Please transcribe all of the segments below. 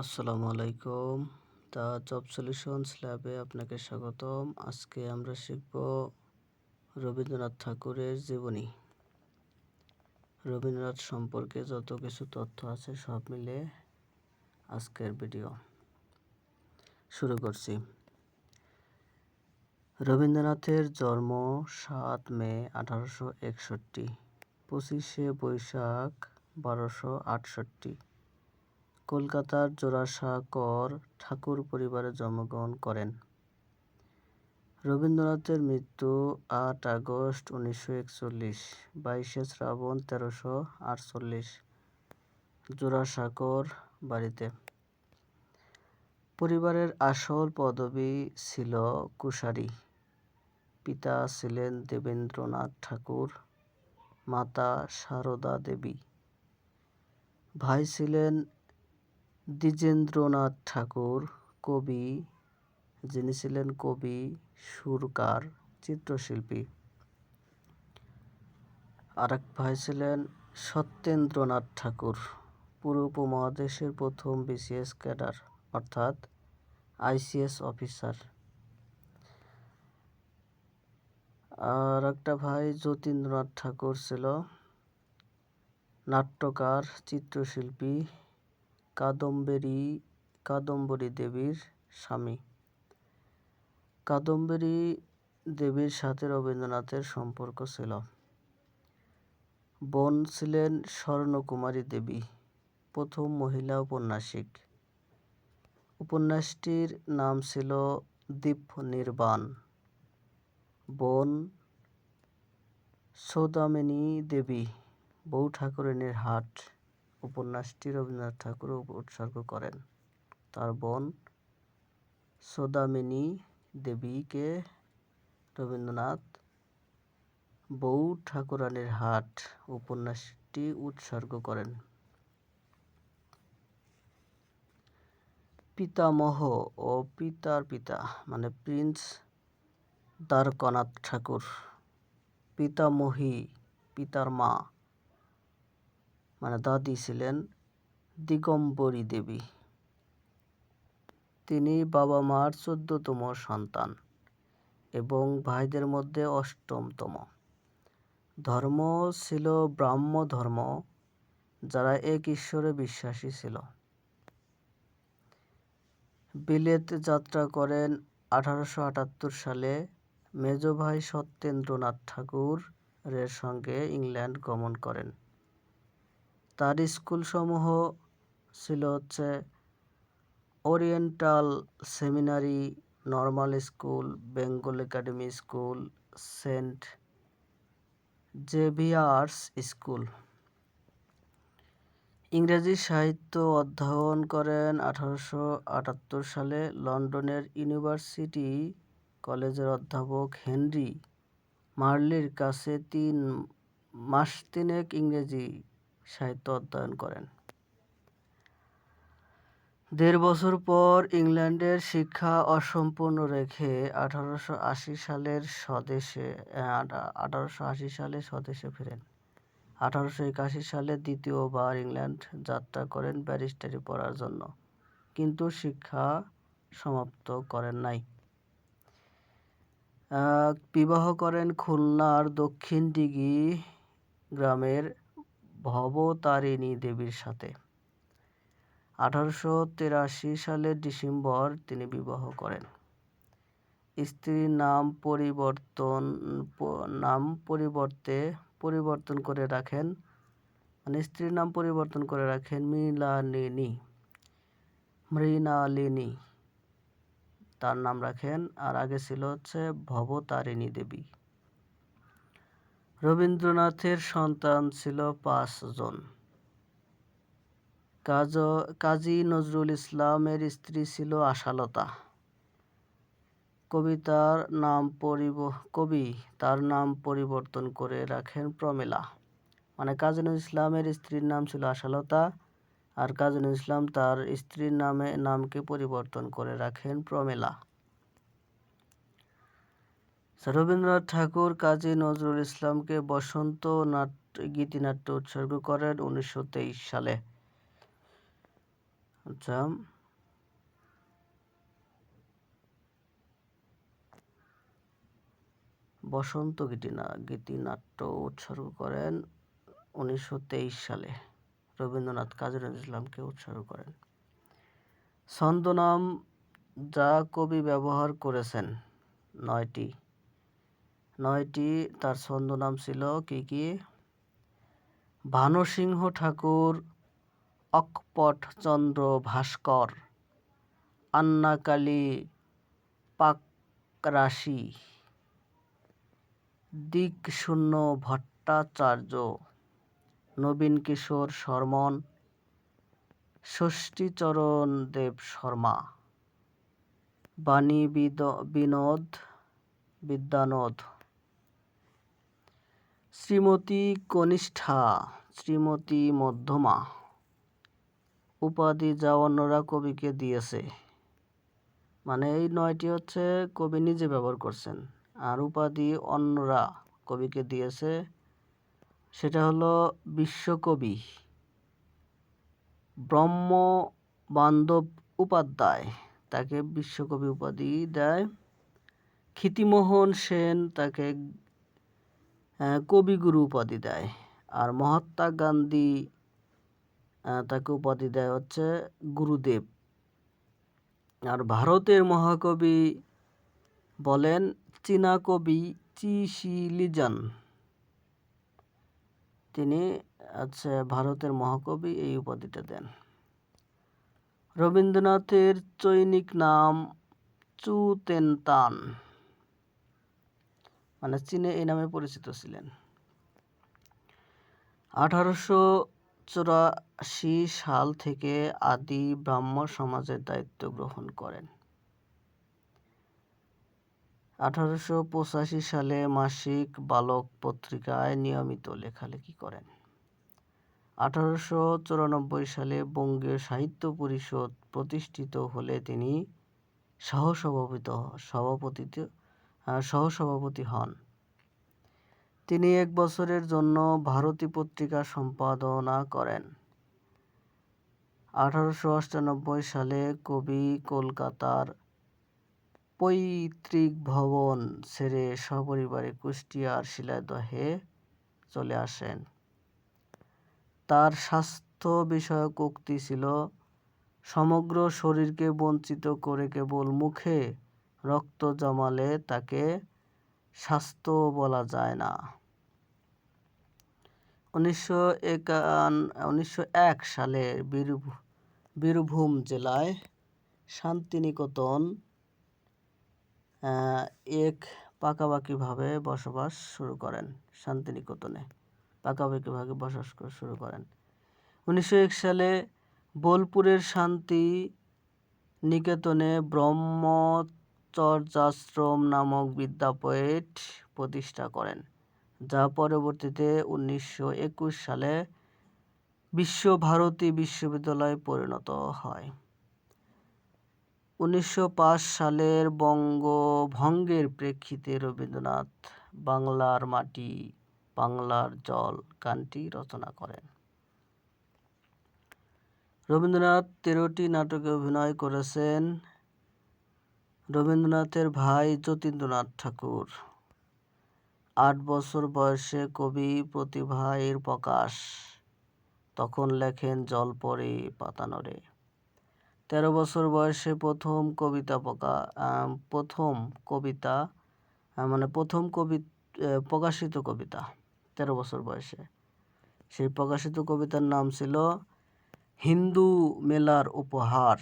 আসসালামু আলাইকুম। দা job solutions ল্যাবে আপনাকে স্বাগতম। আজকে আমরা শিখব রবীন্দ্রনাথ ঠাকুরের জীবনী। রবীন্দ্রনাথ সম্পর্কে যত কিছু তথ্য আছে সব মিলে আজকের ভিডিও। শুরু করছি। রবীন্দ্রনাথের জন্ম সাত মে আঠারোশো একষট্টি, পঁচিশে বৈশাখ বারোশো আটষট্টি। কলকাতার জোড়াসাঁকোর ঠাকুর পরিবারে জন্মগ্রহণ করেন। রবীন্দ্রনাথের মৃত্যু আট আগস্ট উনিশশো একচল্লিশ, বাইশে শ্রাবণ তেরোশো আটচল্লিশ। জোড়াসাঁকোর বাড়িতে। পরিবারের আসল পদবি ছিল কুশারী। পিতা ছিলেন দেবেন্দ্রনাথ ঠাকুর, মাতা সারদা দেবী। ভাই ছিলেন দ্বিজেন্দ্রনাথ ঠাকুর, কবি, যিনি ছিলেন কবি, সুরকার, চিত্রশিল্পী। আরেক ভাই ছিলেন সত্যেন্দ্রনাথ ঠাকুর, পুরো উপমহাদেশের প্রথম বিসিএস ক্যাডার, অর্থাৎ আইসিএস অফিসার। আর একটা ভাই যতীন্দ্রনাথ ঠাকুর ছিল, নাট্যকার, চিত্রশিল্পী কাদম্বরী কাদম্বরী দেবীর স্বামী। কাদম্বরী দেবীর সাথে রবীন্দ্রনাথের সম্পর্ক ছিল। বোন ছিলেন স্বর্ণকুমারী দেবী, প্রথম মহিলা উপন্যাসিক। উপন্যাসটির নাম ছিল দীপ নির্বাণ বোন সৌদামিনী দেবী বউ ঠাকুরানীর হাট। উপন্যাসটি রবীন্দ্রনাথ ঠাকুর উৎসর্গ করেন। তার বোন সৌদামিনী দেবীকে রবীন্দ্রনাথ বউ ঠাকুরানীর হাট উপন্যাসটি উৎসর্গ করেন। পিতামহ ও পিতার পিতা মানে প্রিন্স দ্বারকনাথ ঠাকুর, পিতামহী, পিতার মা মানে দাদি ছিলেন দিগম্বরী দেবী। তিনি বাবা মার চোদ্দতম সন্তান এবং ভাইদের মধ্যে অষ্টমতম। ধর্ম ছিল ব্রাহ্ম ধর্ম যারা এক ঈশ্বরে বিশ্বাসী ছিল। বিলেত যাত্রা করেন আঠারোশো আটাত্তর সালে মেজ ভাই সত্যেন্দ্রনাথ ঠাকুরের সঙ্গে ইংল্যান্ড গমন করেন। তার স্কুলসমূহ ছিল হচ্ছে oriental seminary, normal school, Bengal academy school, Saint Xavier's school. ইংরেজি সাহিত্য অধ্যয়ন করেন আঠারোশো আটাত্তর সালে লন্ডনের ইউনিভার্সিটি কলেজের অধ্যাপক হেনরি মার্লির কাছে তিন মাস তিনেক ইংরেজি সাহিত্য অধ্যয়ন করেন। দেড় বছর পর ইংল্যান্ডের শিক্ষা অসম্পূর্ণ রেখে আঠারোশো আশি সালের স্বদেশে আঠারোশো আশি সালে স্বদেশে ফেরেন। আঠারোশো একাশি সালে দ্বিতীয়বার ইংল্যান্ড যাত্রা করেন ব্যারিস্টারি পড়ার জন্য, কিন্তু শিক্ষা সমাপ্ত করেন নাই। বিবাহ করেন খুলনার দক্ষিণ দিঘি গ্রামের ভবতারিণী দেবীর সাথে। আঠারোশো তেরাশি সালের ডিসেম্বর তিনি বিবাহ করেন। স্ত্রীর নাম পরিবর্তন, নাম পরিবর্তে, পরিবর্তন করে রাখেন মানে স্ত্রীর নাম পরিবর্তন করে রাখেন মৃণালিনী মৃণালিনী। তার নাম রাখেন, আর আগে ছিল হচ্ছে ভবতারিণী দেবী। রবীন্দ্রনাথের সন্তান ছিল পাঁচজন কাজ নজরুল ইসলামের স্ত্রী ছিল আশালতা। কবিতার নাম পরিব, কবি তার নাম পরিবর্তন করে রাখেন প্রমেলা। মানে কাজী নজরুল ইসলামের স্ত্রীর নাম ছিল আশালতা আর কাজী নজরুল ইসলাম তার স্ত্রীর নামে, নামকে পরিবর্তন করে রাখেন প্রমেলা। রবীন্দ্রনাথ ঠাকুর কাজী নজরুল ইসলামকে বসন্ত নাট্য গীতিনাট্য উৎসর্গ করেন উনিশশো তেইশ সালে। আচ্ছা। বসন্ত গীতিনা, গীতিনাট্য উৎসর্গ করেন উনিশশো তেইশ সালে। রবীন্দ্রনাথ কাজী নজরুল ইসলামকে উৎসর্গ করেন। ছন্দনাম যা কবি ব্যবহার করেছেন, নয়টি। নয়টি, তার ছন্দনাম ছিল কি কি? ভানুসিংহ ঠাকুর অকপটচন্দ্র ভাস্কর, আন্নাকালী পাকরাশি, দিকশূন্য ভট্টাচার্য, নবীন কিশোর শর্মন, ষষ্ঠীচরণ দেব শর্মা, বাণী বিনোদ, বিদ্যানোদ। শ্রীমতী কনিষ্ঠা, শ্রীমতী মধ্যমা। উপাধি যা অন্যরা কবিকে দিয়েছে। মানে এই নয়টি হচ্ছে কবি নিজে ব্যবহার করছেন। আর উপাধি অন্যরা কবিকে দিয়েছে, সেটা হলো বিশ্বকবি ব্রহ্ম বান্ধব উপাধ্যায়। তাকে বিশ্বকবি উপাধি দেয়। ক্ষিতিমোহন সেন তাকে কবিগুরু উপাধি দেয়। আর মহাত্মা গান্ধী তাকে উপাধি দেয় হচ্ছে গুরুদেব। আর ভারতের মহাকবি বলেন, চীনা কবি চিশিলিজান তিনি আচ্ছা ভারতের মহাকবি এই উপাধিটা দেন। রবীন্দ্রনাথের চৈনিক নাম চু তেনতান মানে চীনে এই নামে পরিচিত ছিলেন। আঠারোশো চুরাশি সাল থেকে আদি ব্রাহ্ম সমাজের দায়িত্ব গ্রহণ করেন। আঠারোশো পঁচাশি সালে মাসিক বালক পত্রিকায় নিয়মিত লেখালেখি করেন। আঠারোশো চুরানব্বই সালে বঙ্গীয় সাহিত্য পরিষদ প্রতিষ্ঠিত হলে তিনি সহসভাপিত সভাপতি সহসভাপতি হন। তিনি এক বছরের জন্য ভারতী পত্রিকা সম্পাদনা করেন। আঠারোশো সালে কবি কলকাতার পৈতৃক ভবন ছেড়ে সপরিবারে কুষ্টিয়ার শিলাদহে চলে আসেন। তার স্বাস্থ্য বিষয়ক উক্তি ছিল, সমগ্র শরীরকে বঞ্চিত করে কেবল মুখে রক্ত জমালে তাকে স্বাস্থ্য বলা যায় না। উনিশশো এক সালে বীরভূ- বীরভূম জেলায় শান্তিনিকেতন এক পাকাপাকিভাবে বসবাস শুরু করেন, শান্তিনিকেতনে পাকাপাকিভাবে বসবাস শুরু করেন। উনিশশো এক সালে বোলপুরের শান্তি নিকেতনে ব্রহ্মচর্যাশ্রম নামক বিদ্যাপীঠ প্রতিষ্ঠা করেন, যা পরবর্তীতে উনিশশো একুশ সালে বিশ্বভারতী বিশ্ববিদ্যালয়ে পরিণত হয়। উনিশশো পাঁচ সালের বঙ্গভঙ্গের প্রেক্ষিতে রবীন্দ্রনাথ বাংলার মাটি, বাংলার জল গানটি রচনা করেন। রবীন্দ্রনাথ তেরোটি নাটকে অভিনয় করেছেন। রবীন্দ্রনাথের ভাই যতীন্দ্রনাথ ঠাকুর। আট বছর বয়সে কবি প্রতিভার প্রকাশ। তখন লেখেন জল পড়ে পাতা নড়ে তেরো বছর বয়সে প্রথম কবিতা প্রকা প্রথম কবিতা মানে প্রথম কবি প্রকাশিত কবিতা তেরো বছর বয়সে। সেই প্রকাশিত কবিতার নাম ছিল হিন্দু মেলার উপহার।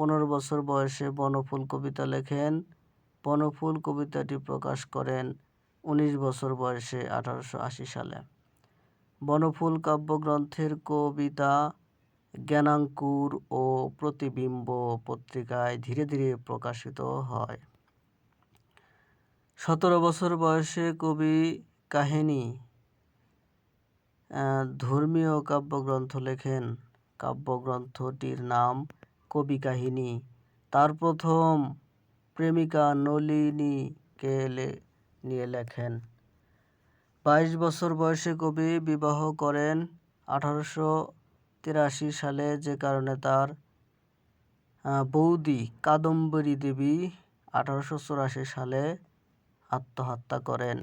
পনেরো বছর বয়সে বনফুল কবিতা লেখেন। বনফুল কবিতাটি প্রকাশ করেন উনিশ বছর বয়সে আঠারোশো আশি সালে। বনফুল কাব্যগ্রন্থের কবিতা জ্ঞানাঙ্কুর ও প্রতিবিম্ব পত্রিকায় ধীরে ধীরে প্রকাশিত হয়। সতেরো বছর বয়সে কবি কাহিনী ধর্মীয় কাব্যগ্রন্থ লেখেন। কাব্যগ্রন্থটির নাম কবি কাহিনী। তার প্রথম প্রেমিকা নলিনীকে নিয়ে লেখেন। বাইশ বছর বয়সে কবি বিবাহ করেন আঠারোশো তিরাশি সালে, যে কারণে তার বৌদি কাদম্বরী দেবী আঠারোশো চুরাশি সালে আত্মহত্যা করেন।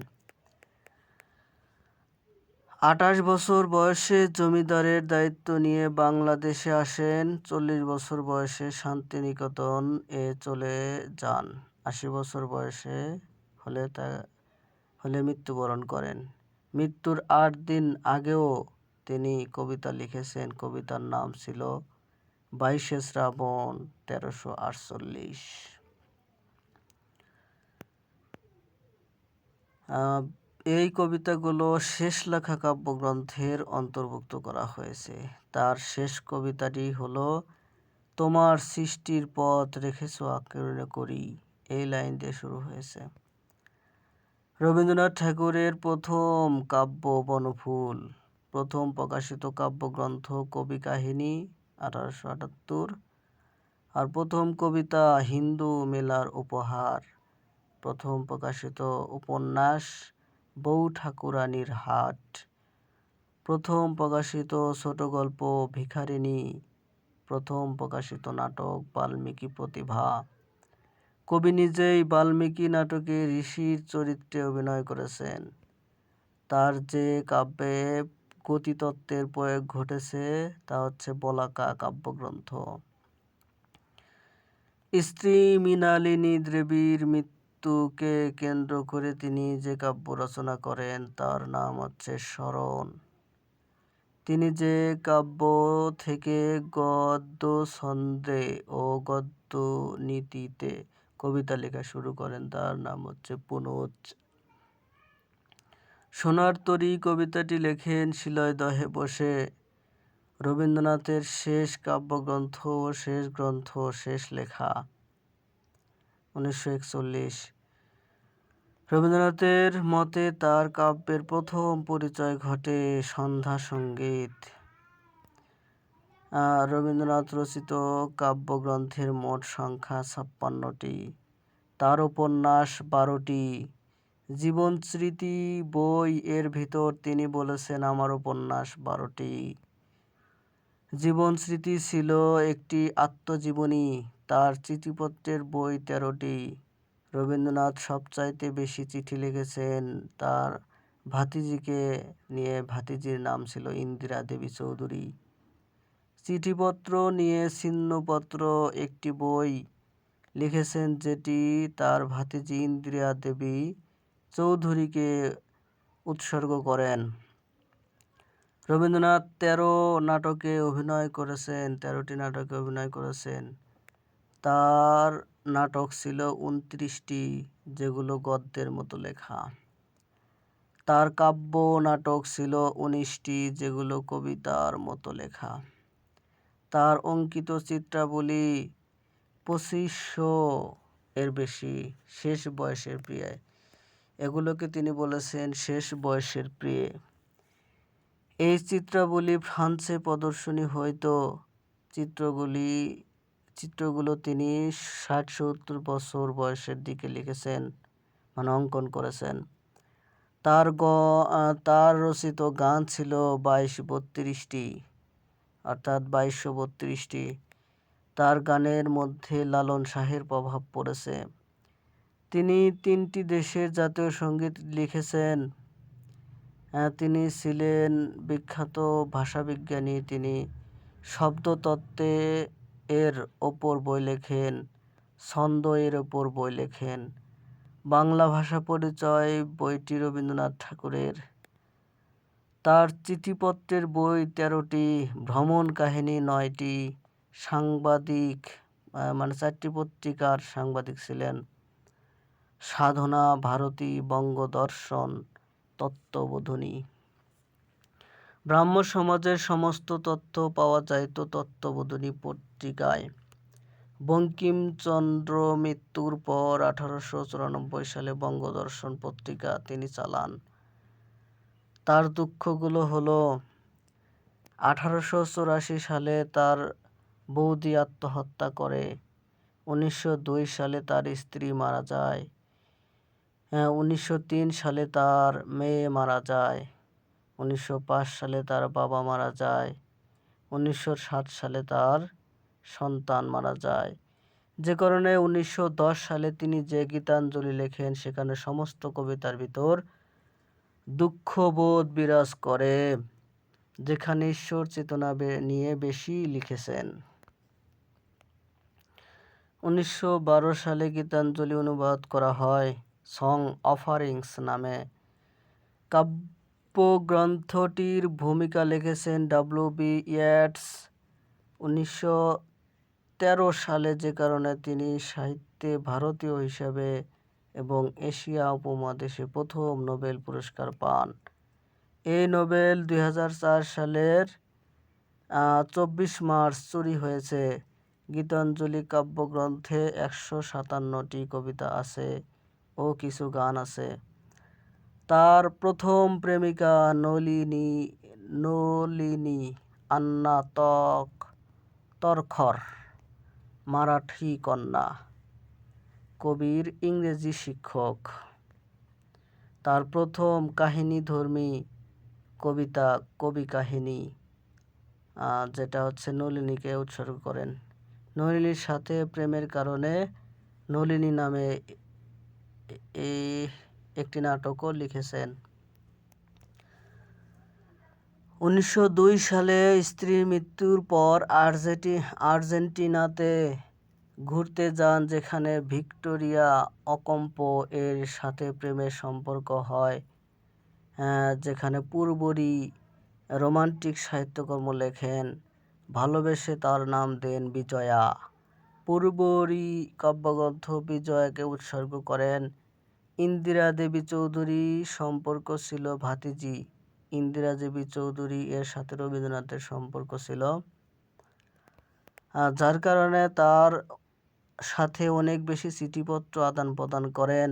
আঠাশ বছর বয়সে জমিদারের দায়িত্ব নিয়ে বাংলাদেশে আসেন, চল্লিশ বছর বয়সে শান্তিনিকেতন এ চলে যান, আশি বছর বয়সে হলে তা, হলে মৃত্যুবরণ করেন। মৃত্যুর আট দিন আগেও তিনি কবিতা লিখেছেন। কবিতার নাম ছিল বাইশে শ্রাবণ তেরোশো আটচল্লিশ। এই কবিতাগুলো শেষ লেখা কাব্যগ্রন্থের অন্তর্ভুক্ত করা হয়েছে। তার শেষ কবিতাটি হলো, তোমার সৃষ্টির পথ রেখেছ আকেরণে করি এই লাইন দিয়ে শুরু হয়েছে। রবীন্দ্রনাথ ঠাকুরের প্রথম কাব্য বনফুল, প্রথম প্রকাশিত কাব্যগ্রন্থ কবি কাহিনী আঠারোশো আটাত্তর, আর প্রথম কবিতা হিন্দু মেলার উপহার, প্রথম প্রকাশিত উপন্যাস বউ ঠাকুরানীর হাট। প্রথম প্রকাশিত ছোট গল্প ভিখারিণী, প্রথম প্রকাশিত নাটক বাল্মীকি প্রতিভা। কবি নিজেই বাল্মীকি নাটকে ঋষির চরিত্রে অভিনয় করেছেন। তার যে কাব্যে গতিতত্ত্বের প্রয়োগ ঘটেছে, তা হচ্ছে বলাকা কাব্যগ্রন্থ। স্ত্রী মৃণালিনী দেবীর মৃত্যুকে কেন্দ্র করে তিনি যে কাব্য রচনা করেন, তার নাম হচ্ছে স্মরণ। তিনি যে কাব্য থেকে গদ্য ছন্দে ও গদ্য নীতিতে কবিতা লেখা শুরু করেন, তার নাম হচ্ছে পুনজ সোনার তরী কবিতাটি লেখেন শিলয়দহে বসে। রবীন্দ্রনাথের শেষ কাব্যগ্রন্থ ও শেষ গ্রন্থ শেষ লেখা উনিশশো একচল্লিশ। রবীন্দ্রনাথের মতে তার কাব্যের প্রথম পরিচয় ঘটে সন্ধ্যা সংগীত। রবীন্দ্রনাথ রচিত কাব্যগ্রন্থের মোট সংখ্যা ছাপ্পান্নটি। তার উপন্যাস বারোটি। জীবন স্মৃতি বই এর ভিতর তিনি বলেছেন, আমার উপন্যাস বারোটি। জীবন স্মৃতি ছিল একটি আত্মজীবনী। তার চিঠিপত্রের বই তেরোটি। রবীন্দ্রনাথ সবচাইতে বেশি চিঠি লিখেছেন তার ভাতিজিকে নিয়ে। ভাতিজির নাম ছিল ইন্দিরা দেবী চৌধুরী। চিঠিপত্র নিয়ে ছিন্নপত্র একটি বই লিখেছেন যেটি তার ভাতিজি ইন্দিরা দেবী চৌধুরীকে উৎসর্গ করেন। রবীন্দ্রনাথ তেরো নাটকে অভিনয় করেছেন, তেরোটি নাটকে অভিনয় করেছেন। তার নাটক ছিল উনত্রিশটি, যেগুলো গদ্যের মতো লেখা। তার কাব্য নাটক ছিল উনিশটি, যেগুলো কবিতার মতো লেখা। তার অঙ্কিত চিত্রাবলী পঁচিশশো এর বেশি, শেষ বয়সের প্রিয়। এগুলোকে তিনি বলেছেন শেষ বয়সের প্রিয়। এই চিত্রাবলী ফ্রান্সে প্রদর্শনী হয়তো চিত্রগুলি চিত্রগুলো তিনি ষাট সত্তর বছর বয়সের দিকে লিখেছেন মানে অঙ্কন করেছেন। তার গ তার রচিত গান ছিল বাইশ বত্রিশটি অর্থাৎ বাইশশো বত্রিশটি তার গানের মধ্যে লালন শাহের প্রভাব পড়েছে। তিনি তিনটি দেশের জাতীয় সংগীত লিখেছেন। তিনি ছিলেন বিখ্যাত ভাষাবিজ্ঞানী, তিনি শব্দতত্ত্বে এর ওপর বই লেখেন ছন্দ এর ওপর বই লেখেন। বাংলা ভাষা পরিচয় বইটি রবীন্দ্রনাথ ঠাকুরের। তার চিঠিপত্রের বই তেরোটি, ভ্রমণ কাহিনী নয়টি, সাংবাদিক মানে চারটি পত্রিকার সাংবাদিক ছিলেন। সাধনা, ভারতী, বঙ্গদর্শন, তত্ত্ববোধনী। ব্রাহ্ম সমাজের সমস্ত তথ্য পাওয়া যাইত তত্ত্ববোধনী পত্রিকায়। বঙ্কিমচন্দ্র মৃত্যুর পর আঠারোশো চুরানব্বই সালে বঙ্গদর্শন পত্রিকা তিনি চালান। তার দুঃখগুলো হলো, আঠারোশো চুরাশি সালে তার বৌদি আত্মহত্যা করে, উনিশশো দুই সালে তার স্ত্রী মারা যায় উনিশশো তিন সালে তার মেয়ে মারা যায়। উনিশশো পাঁচ সালে তার বাবা মারা যায়। উনিশশো সাত সালে তার সন্তান মারা যায়। যে কারণে উনিশশো দশ সালে তিনি যে গীতাঞ্জলি লেখেন, সেখানে সমস্ত কবিতার ভিতর দুঃখবোধ বিরাজ করে, যেখানে ঈশ্বর চেতনা নিয়ে বেশি লিখেছেন। উনিশশো বারো সালে গীতাঞ্জলি অনুবাদ করা হয়, সং অফারিংস নামে। কাব্যগ্রন্থটির ভূমিকা লিখেছেন ডাব্লিউ বি ইয়েটস উনিশশো তেরো সালে, যে কারণে তিনি সাহিত্যে ভারতীয় হিসাবে এবং এশিয়া উপমহাদেশে প্রথম নোবেল পুরস্কার পান। এই নোবেল দুই হাজার চার সালের চব্বিশ মার্চ চুরি হয়েছে। গীতাঞ্জলি কাব্যগ্রন্থে একশো সাতান্নটি কবিতা আছে ও কিছু গান আছে। তার প্রথম প্রেমিকা নলিনী নলিনী আন্না তক, তরখর, মারাঠি কন্যা, কবির ইংরেজি শিক্ষক। তার প্রথম কাহিনীধর্মী কবিতা, কবি কাহিনী যেটা হচ্ছে নলিনীকে উৎসর্গ করেন। নলিনীর সাথে প্রেমের কারণে নলিনী নামে এই একটি নাটকও লিখেছেন। উনিশশো দুই সালে স্ত্রীর মৃত্যুর পর আর্জেন্টি আর্জেন্টিনাতে ঘুরতে যান, যেখানে ভিক্টোরিয়া অকম্প এর সাথে প্রেমের সম্পর্ক হয় যেখানে পূর্বরী রোমান্টিক সাহিত্যকর্ম লেখেন। ভালোবেসে তার নাম দেন বিজয়া। পূর্বরী কাব্যগ্রন্থ বিজয়াকে উৎসর্গ করেন। ইন্দিরা দেবী চৌধুরী সম্পর্ক ছিল ভাতিজি। ইন্দিরা দেবী চৌধুরী এর সাথে রবীন্দ্রনাথের সম্পর্ক ছিল। যার কারণে তার সাথে অনেক বেশি চিঠিপত্র আদান প্রদান করেন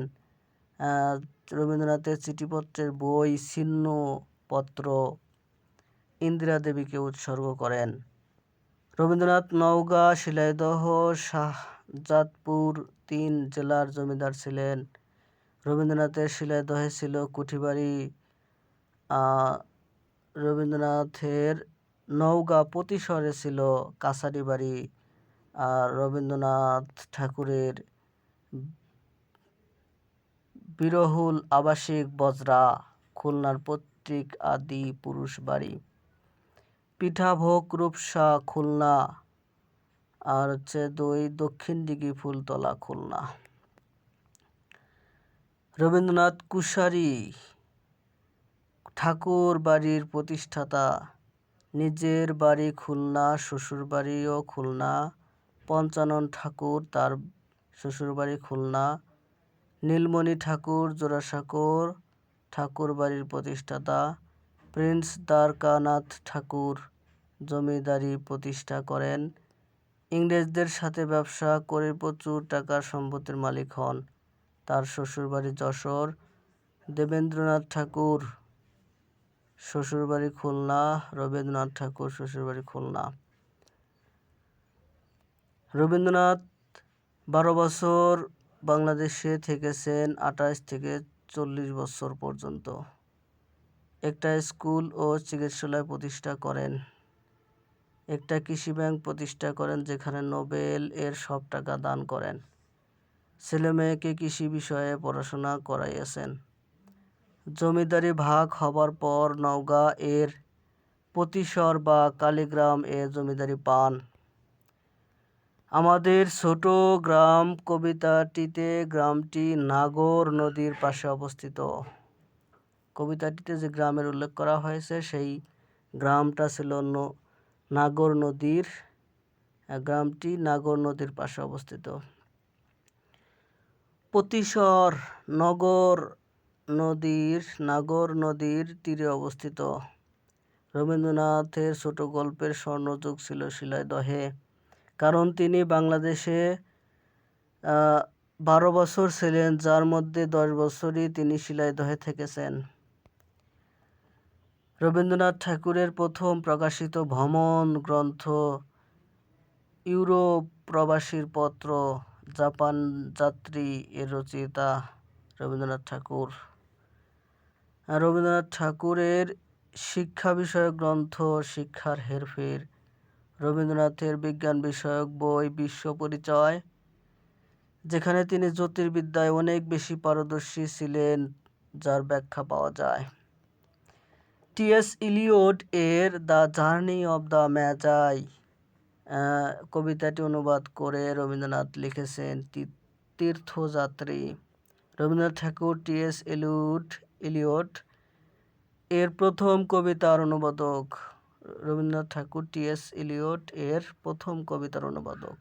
রবীন্দ্রনাথের চিঠিপত্রের বই ছিন্ন পত্র ইন্দিরা দেবীকে উৎসর্গ করেন। রবীন্দ্রনাথ নওগাঁ, শিলাইদহ, শাহজাদপুর তিন জেলার জমিদার ছিলেন। রবীন্দ্রনাথের শিলাইদহে ছিল কুঠিবাড়ি। রবীন্দ্রনাথের নওগাঁ প্রতিশহরে ছিল কাছারি বাড়ি। আর রবীন্দ্রনাথ ঠাকুরের বিরহুল আবাসিক বজরা, খুলনার পৈতৃক আদি পুরুষ বাড়ি। পিঠাভোগ, রূপসা, খুলনা। আর হচ্ছে দুই দক্ষিণ দিঘি ফুলতলা, খুলনা। রবীন্দ্রনাথ কুশারি ঠাকুর বাড়ির প্রতিষ্ঠাতা। নিজের বাড়ি খুলনা, শ্বশুর বাড়িও খুলনা। পঞ্চানন ঠাকুর তার শ্বশুর বাড়ি খুলনা। নীলমণি ঠাকুর জোড়াসাঁকোর ঠাকুর বাড়ির প্রতিষ্ঠাতা। প্রিন্স দ্বারকানাথ ঠাকুর জমিদারি প্রতিষ্ঠা করেন। ইংরেজদের সাথে ব্যবসা করে প্রচুর টাকার সম্পত্তির মালিক হন। তার শ্বশুরবাড়ি যশোর। দেবেন্দ্রনাথ ঠাকুর শ্বশুরবাড়ি খুলনা, রবীন্দ্রনাথ ঠাকুর শ্বশুরবাড়ি খুলনা। রবীন্দ্রনাথ বারো বছর বাংলাদেশে থেকেছেন আঠাশ থেকে চল্লিশ বছর পর্যন্ত। একটা স্কুল ও চিকিৎসালয় প্রতিষ্ঠা করেন। একটা কৃষি ব্যাংক প্রতিষ্ঠা করেন, যেখানে নোবেল এর সব টাকা দান করেন। ছেলে মেয়েকে কৃষি বিষয়ে পড়াশোনা করাইয়াছেন। জমিদারি ভাগ হবার পর নওগাঁ এর প্রতিশর বা কালীগ্রাম এ জমিদারি পান। আমাদের ছোট গ্রাম কবিতাটিতে গ্রামটি নাগর নদীর পাশে অবস্থিত। কবিতাটিতে যে গ্রামের উল্লেখ করা হয়েছে, সেই গ্রামটা ছিল নাগর নদীর, গ্রামটি নাগর নদীর পাশে অবস্থিত। প্রতিশর নগর নদীর, নাগর নদীর তীরে অবস্থিত। রবীন্দ্রনাথের ছোট গল্পের স্বর্ণযুগ ছিল শিলাইদহে কারণ তিনি বাংলাদেশে বারো বছর ছিলেন, যার মধ্যে দশ বছরই তিনি শিলাইদহে থেকেছেন। রবীন্দ্রনাথ ঠাকুরের প্রথম প্রকাশিত ভ্রমণ গ্রন্থ ইউরোপ প্রবাসীর পত্র। জাপান যাত্রী এর রচয়িতা রবীন্দ্রনাথ ঠাকুর। রবীন্দ্রনাথ ঠাকুরের শিক্ষা বিষয়ক গ্রন্থ, শিক্ষার হেরফের, রবীন্দ্রনাথের বিজ্ঞান বিষয়ক বই, বিশ্ব পরিচয়, যেখানে তিনি জ্যোতির্বিদ্যায় অনেক বেশি পারদর্শী ছিলেন, যার ব্যাখ্যা পাওয়া যায়। টিএস ইলিয়ট এর the journey of the Magi কবিতাটি অনুবাদ করে রবীন্দ্রনাথ লিখেছেন তীর্থযাত্রী Rabindranath Thakur T S Eliot Eliot এর প্রথম কবিতার অনুবাদক রবীন্দ্রনাথ ঠাকুর টিএস ইলিয়ট এর প্রথম কবিতার অনুবাদক।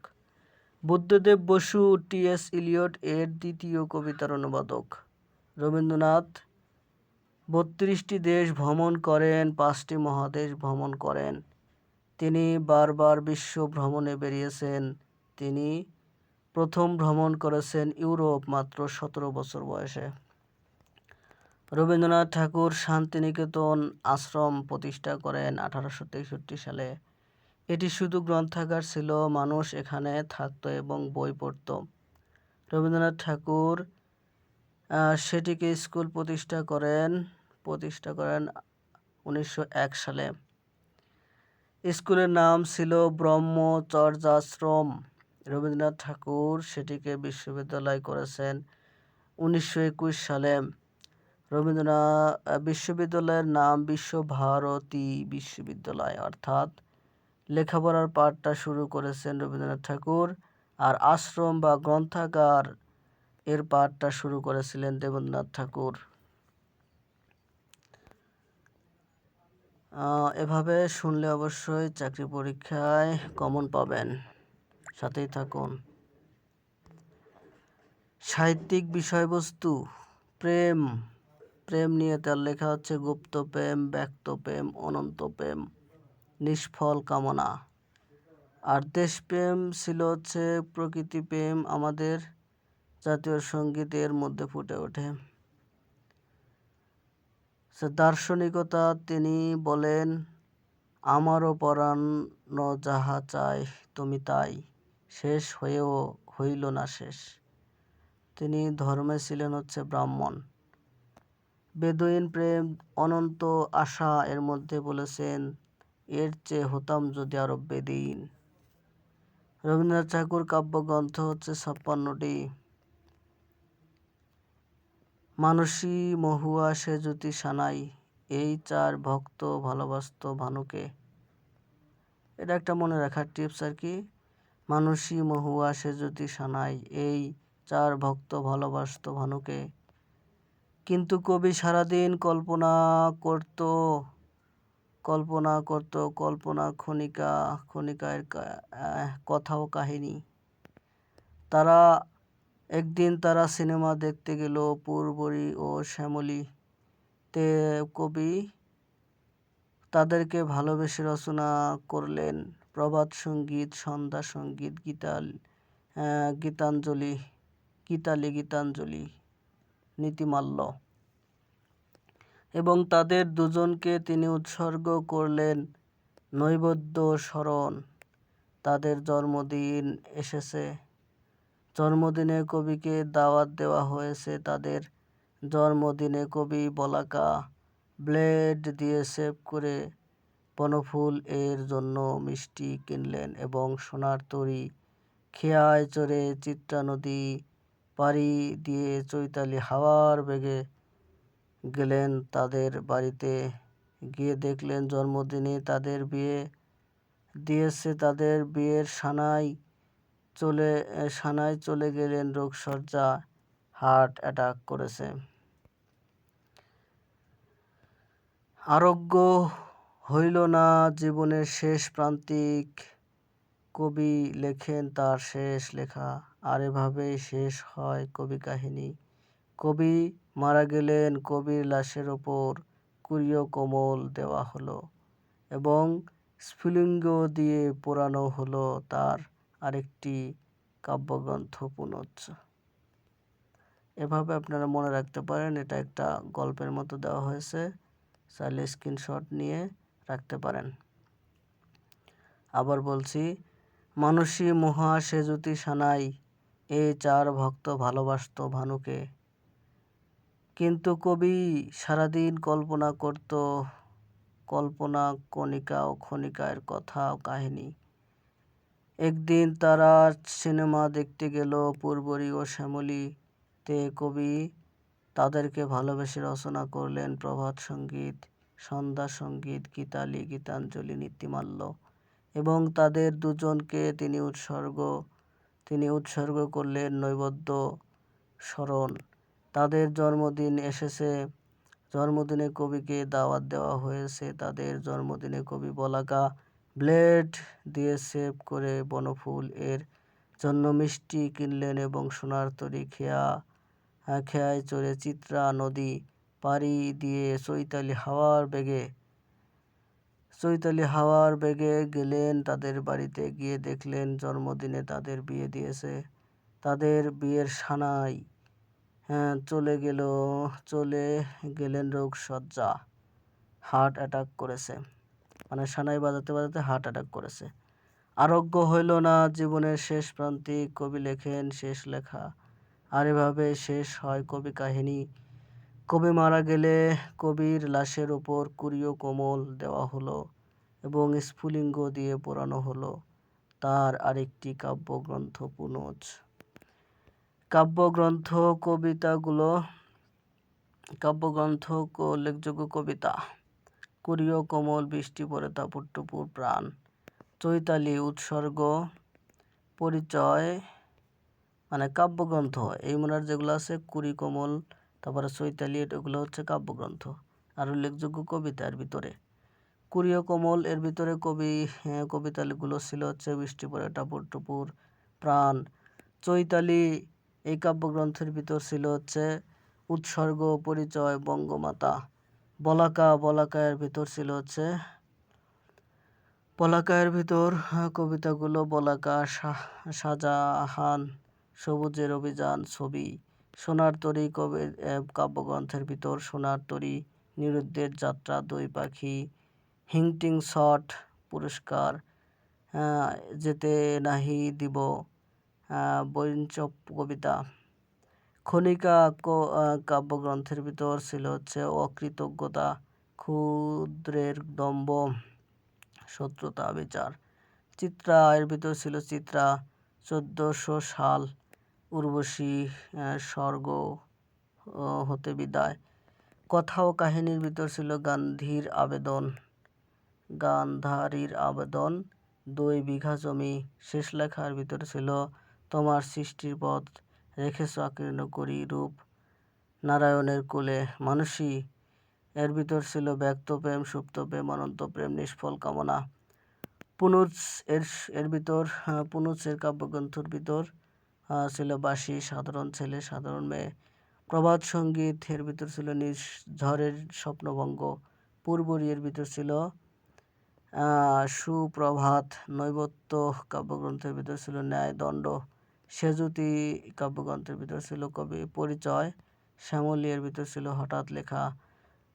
বুদ্ধদেব বসু টিএস ইলিয়ট এর দ্বিতীয় কবিতার অনুবাদক। রবীন্দ্রনাথ বত্রিশটি দেশ ভ্রমণ করেন, পাঁচটি মহাদেশ ভ্রমণ করেন। তিনি বারবার বিশ্ব ভ্রমণে বেরিয়েছেন। তিনি প্রথম ভ্রমণ করেছেন ইউরোপ মাত্র সতেরো বছর বয়সে। রবীন্দ্রনাথ ঠাকুর শান্তিনিকেতন আশ্রম প্রতিষ্ঠা করেন আঠারোশো তেষট্টি সালে। এটি শুধু গ্রন্থাগার ছিল, মানুষ এখানে থাকত এবং বই পড়ত। রবীন্দ্রনাথ ঠাকুর সেটিকে স্কুল প্রতিষ্ঠা করেন প্রতিষ্ঠা করেন উনিশশো এক সালে। স্কুলের নাম ছিল ব্রহ্মচর্যাশ্রম রবীন্দ্রনাথ ঠাকুর সেটিকে বিশ্ববিদ্যালয় করেছেন উনিশশো একুশ সালে। রবীন্দ্রনাথ, বিশ্ববিদ্যালয়ের নাম বিশ্বভারতী বিশ্ববিদ্যালয়, অর্থাৎ লেখাপড়ার পাঠটা শুরু করেছেন রবীন্দ্রনাথ ঠাকুর আর আশ্রম বা গ্রন্থাগার এর পাঠটা শুরু করেছিলেন দেবেন্দ্রনাথ ঠাকুর। এভাবে শুনলে অবশ্যই চাকরি পরীক্ষায় কমন পাবেন। সাথেই থাকুন। সাহিত্যিক বিষয়বস্তু, প্রেম। প্রেম নিয়ে তার লেখা হচ্ছে গুপ্ত প্রেম, ব্যক্ত প্রেম, অনন্ত প্রেম, নিষ্ফল কামনা। আর দেশপ্রেম ছিল হচ্ছে প্রকৃতি প্রেম, আমাদের জাতীয় সঙ্গীতের মধ্যে ফুটে ওঠে। দার্শনিকতা তিনি বলেন, আমারও পরাণ যাহা চাই তুমি তাই, শেষ হয়েও হইল না শেষ। তিনি ধর্মে ছিলেন হচ্ছে ব্রাহ্মণ। বেদুইন প্রেম অনন্ত আশা এর মধ্যে বলেছেন, এর চেয়ে হতাম যদি আরও বেদিন। রবীন্দ্রনাথ ঠাকুর কাব্যগ্রন্থ হচ্ছে ছাপ্পান্নটি। মানসী মহুয়া সে জ্যোতি সানাই এই চার ভক্ত ভালোবাসত ভানুকে। এটা একটা মনে রাখার টিপস আর কি। মানসী মহুয়া সে জ্যোতি সানাই এই চার ভক্ত ভালোবাসত ভানুকে। কিন্তু কবি সারাদিন কল্পনা করত কল্পনা করত কল্পনা ক্ষণিকা ক্ষণিকার কা- আহ, কথা ও কাহিনী। তারা একদিন তারা সিনেমা দেখতে গেল পূর্বরী ও শ্যামলী। তে কবি তাদেরকে ভালোবেসে রচনা করলেন প্রভাত সংগীত, সন্ধ্যা সংগীত, গীতাল গীতাঞ্জলি, গীতালি গীতাঞ্জলি, নীতিমাল্য। এবং তাদের দুজনকে তিনি উৎসর্গ করলেন নৈবদ্য স্মরণ। তাদের জন্মদিন এসেছে। জন্মদিনে কবিকে দাওয়াত দেওয়া হয়েছে তাদের। জন্মদিনে কবি বলাকা ব্লেড দিয়ে সেভ করে বনফুল এর জন্য মিষ্টি কিনলেন এবং সোনার তরী, খেয়ায় চড়ে চিত্রা নদী পাড়ি দিয়ে চৈতালি হাওয়ার বেগে গেলেন তাদের বাড়িতে। গিয়ে দেখলেন জন্মদিনে তাদের বিয়ে, দিয়েছে তাদের বিয়ের সানাই চলে সানায় চলে গেলেন রোগসজ্জা হার্ট অ্যাটাক করেছে। আরোগ্য হইল না জীবনের শেষ প্রান্তিক কবি লেখেন তার শেষ লেখা, আর এভাবেই শেষ হয় কবি কাহিনী। কবি মারা গেলেন, কবির লাশের ওপর কুড়িও কোমল দেওয়া হলো এবং স্ফুলিঙ্গ দিয়ে পোড়ানো হলো তার আরেকটি কাব্যগ্রন্থ পুনচ্চ এভাবে আপনারা মনে রাখতে পারেন, এটা একটা গল্পের মতো দেওয়া হয়েছে। চাইলে স্ক্রিনশট নিয়ে রাখতে পারেন। আবার বলছি, মানসী মহা সেজুতি সানাই, এ চার ভক্ত ভালোবাসত ভানুকে। কিন্তু কবি সারাদিন কল্পনা করত, কল্পনা কণিকা ও ক্ষণিকার কথা ও কাহিনী। একদিন তারা সিনেমা দেখতে গেল পূর্বরী ও শ্যামলীতে। কবি তাদেরকে ভালোবেসে রচনা করলেন প্রভাত সংগীত, সন্ধ্যা সংগীত, গীতালি, গীতাঞ্জলি, নীতিমাল্য এবং তাদের দুজনকে তিনি উৎসর্গ তিনি উৎসর্গ করলেন নৈবদ্য স্মরণ। তাদের জন্মদিন এসেছে। জন্মদিনে কবিকে দাওয়াত দেওয়া হয়েছে। তাদের জন্মদিনে কবি বলাকা ব্লেড দিয়ে সেভ করে বনফুল এর জন্য মিষ্টি কিনলেন এবং সোনার তরী খেয়া খেয়ায় চড়ে চিত্রা নদী পাড়ি দিয়ে চৈতালি হাওয়ার বেগে, চৈতালি হাওয়ার বেগে গেলেন তাদের বাড়িতে। গিয়ে দেখলেন জন্মদিনে তাদের বিয়ে দিয়েছে। তাদের বিয়ের সানাই হ্যাঁ চলে গেল, চলে গেলেন রোগসজ্জা হার্ট অ্যাটাক করেছে। মানে সানাই বাজাতে বাজাতে হার্ট অ্যাটাক করেছে। আরোগ্য হইল না জীবনের শেষ প্রান্তিক কবি লেখেন শেষ লেখা। আর এভাবে শেষ হয় কবি কাহিনী। কবি মারা গেলে কবির লাশের ওপর কুড়িও কোমল দেওয়া হলো এবং স্ফুলিঙ্গ দিয়ে পোড়ানো হলো তার আরেকটি কাব্যগ্রন্থ পুনজ। কাব্যগ্রন্থ, কবিতাগুলো, কাব্যগ্রন্থ উল্লেখযোগ্য কবিতা। কুড়িও কোমল বৃষ্টি পরে তাপুর প্রাণ। চৈতালি উৎসর্গ পরিচয় মানে কাব্যগ্রন্থ। এই মনার যেগুলো আছে কুড়ি কোমল তারপরে চৈতালি এগুলো হচ্ছে কাব্যগ্রন্থ। আর উল্লেখযোগ্য কবিতার ভিতরে। কুড়িও কোমল এর ভিতরে কবি হ্যাঁ, কবিতাগুলো ছিল হচ্ছে বৃষ্টি পরে টাপুর টুপুর প্রাণ। চৈতালি এই কাব্যগ্রন্থের ভিতর ছিল হচ্ছে উৎসর্গ পরিচয় বঙ্গমাতা। বলাকা, বলাকায়ের ভিতর ছিল হচ্ছে, বলাকায়ের ভিতর কবিতাগুলো বলাকা শাহজাহান, সবুজের অভিযান, ছবি, সোনার তরী কবি কাব্যগ্রন্থের ভিতর, সোনার তরী নিরুদ্দের যাত্রা, দুই পাখি হিংটিং শট, পুরস্কার যেতে নাহি দিব বৈঞ্চ কবিতা। খনিকা কাব্যগ্রন্থের ভিতর ছিল হচ্ছে অকৃতজ্ঞতা, ক্ষুদ্রের দম্ব শত্রুতা, বিচার। চিত্রা, এর ভিতর ছিল চিত্রা, চোদ্দোশো সাল, উর্বশী স্বর্গ হতে বিদায়। কথা ও কাহিনীর ভিতর ছিল গান্ধীর আবেদন, গান্ধারীর আবেদন, দুই বিঘা জমি। শেষ লেখার ভিতরে ছিল তোমার সৃষ্টির পথ রেখেছ আকীর্ণ করি রূপ। নারায়ণের কোলে মানুষই এর ভিতর ছিল ব্যক্ত প্রেম, সুপ্ত প্রেম, অনন্ত প্রেম, নিষ্ফল কামনা। পুনুচ এর এর ভিতর পুনুচের কাব্যগ্রন্থর ভিতর ছিল বাসি সাধারণ ছেলে, সাধারণ মেয়ে। প্রভাত সংগীত এর ভিতর ছিল নিজ ঝড়ের স্বপ্নভঙ্গ। পূর্বরী এর ভিতর ছিল সুপ্রভাত নৈবত্য কাব্যগ্রন্থের ভিতর ছিল ন্যায় দণ্ড সেজুতি কাব্যগ্রন্থের ভিতর ছিল কবি পরিচয় শ্যামলী এর ভিতর ছিল হঠাৎ লেখা।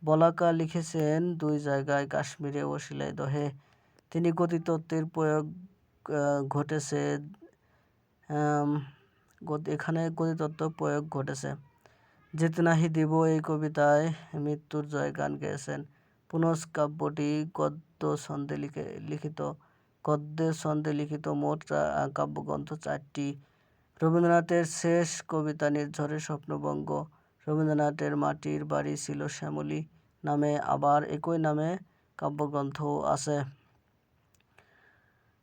বলাকা লিখেছেন, দুই জায়গায় কাশ্মীরে ও দহে। তিনি গতিতত্ত্বের প্রয়োগ ঘটেছে এখানে গতিতত্ত্ব প্রয়োগ ঘটেছে। যেতে নাহি দিব এই কবিতায়, মৃত্যুর জয় গান গেয়েছেন। পুনঃ কাব্যটি গদ্য ছন্দে লিখে, লিখিত। গদ্যের ছন্দে লিখিত মোট কাব্যগ্রন্থ চারটি। রবীন্দ্রনাথের শেষ কবিতা নির্ঝরের স্বপ্নবঙ্গ। রবীন্দ্রনাথের মাটির বাড়ি ছিল শ্যামলী নামে, আবার একই নামে কাব্যগ্রন্থও আছে।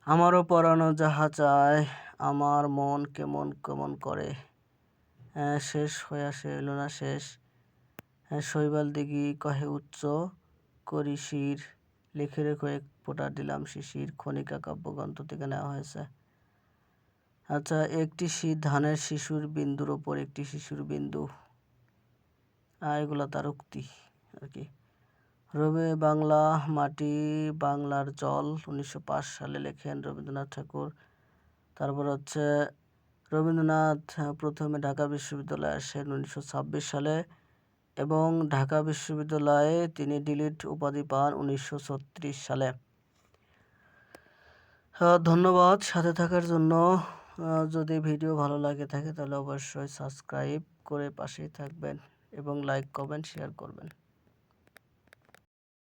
আমারও পরানো যাহা চায়, আমার মন কেমন কেমন করে। শেষ হয়ে সে এলো না শেষ। হ্যাঁ শৈবাল দিঘি কহে, উচ্চ করি শির লিখে রেখো, এক ফোঁটা দিলাম শিশির। খনিকা কাব্যগ্রন্থ থেকে নেওয়া হয়েছে। আচ্ছা একটি ধানের শিশুর বিন্দুর ওপর একটি শিশুর বিন্দু। এগুলো তার উক্তি আর কি। রবি বাংলা মাটি বাংলার জল, উনিশশো পাঁচ সালে লেখেন রবীন্দ্রনাথ ঠাকুর। তারপর হচ্ছে রবীন্দ্রনাথ প্রথমে ঢাকা বিশ্ববিদ্যালয়ে আসেন উনিশশো ছাব্বিশ সালে এবং ঢাকা বিশ্ববিদ্যালয়ে তিনি ডিলিট উপাধি পান উনিশশো ছত্রিশ সালে। ধন্যবাদ সাথে থাকার জন্য। যদি ভিডিও ভালো লাগে থাকে তাহলে অবশ্যই সাবস্ক্রাইব করে পাশেই থাকবেন এবং লাইক কমেন্ট শেয়ার করবেন।